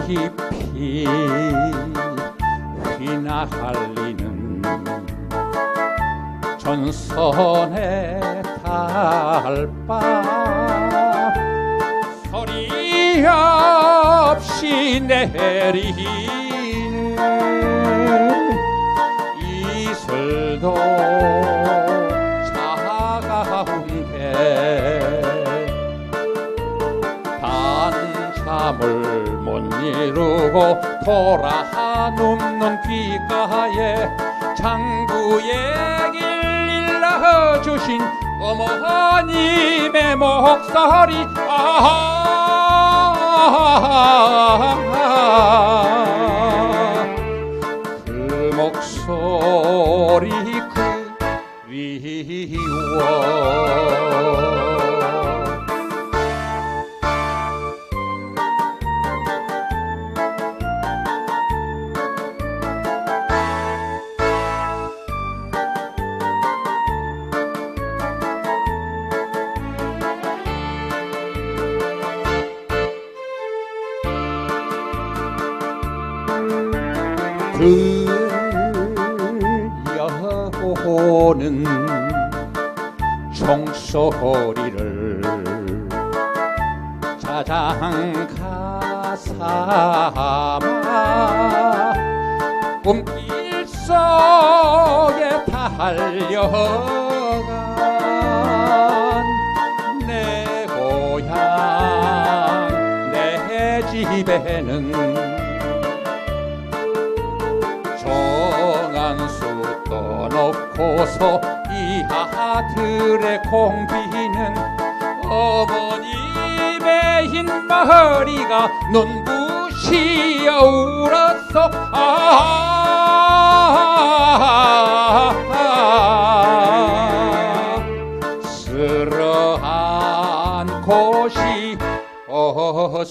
파랑잎이 휘날리는 전선의 달밤 소리 없이 내리 한참을 못 이루고 돌아 눕는 귓가에 장구의 길 일러주신 어머님의 목소리. 아, 그 목소리 그리워 들려오는 종소리를 자장가 삼아 꿈길 속에 달려간 내 고향 내 집에는 놓고서 이 아들의 공비는 어머님의 흰 머리가 눈부시어 울었어. 아, 쓰러한 곳이 없어